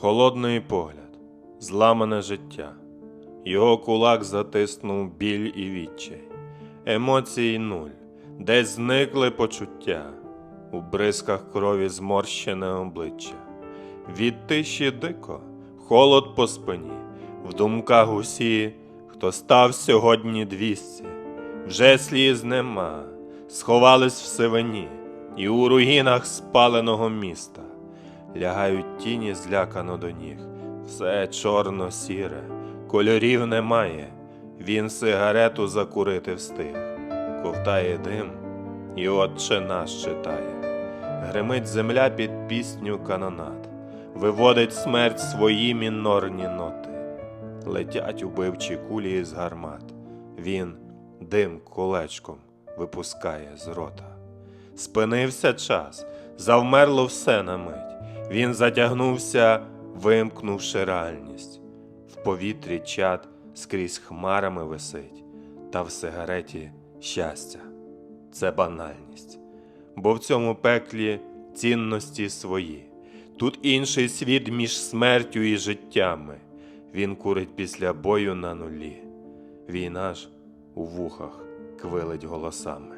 Холодний погляд, зламане життя. Його кулак затиснув біль і відчай. Емоцій нуль, десь зникли почуття, у бризках крові зморщене обличчя. Від тиші дико, холод по спині, в думках усі, хто став сьогодні двісті. Вже сліз нема, сховались в сивині, і у руїнах спаленого міста. Лягають тіні злякано до ніг, все чорно-сіре, кольорів немає. Він сигарету закурити встиг, ковтає дим, і отче наш читає. Гримить земля під пісню канонат, виводить смерть свої мінорні ноти. Летять убивчі кулі з гармат. Він дим колечком випускає з рота. Спинився час, завмерло все на мить. Він затягнувся, вимкнувши реальність. В повітрі чад скрізь хмарами висить, та в сигареті щастя це банальність. Бо в цьому пеклі цінності свої. Тут інший світ між смертю і життями. Він курить після бою на нулі. Війна ж у вухах квилить голосами.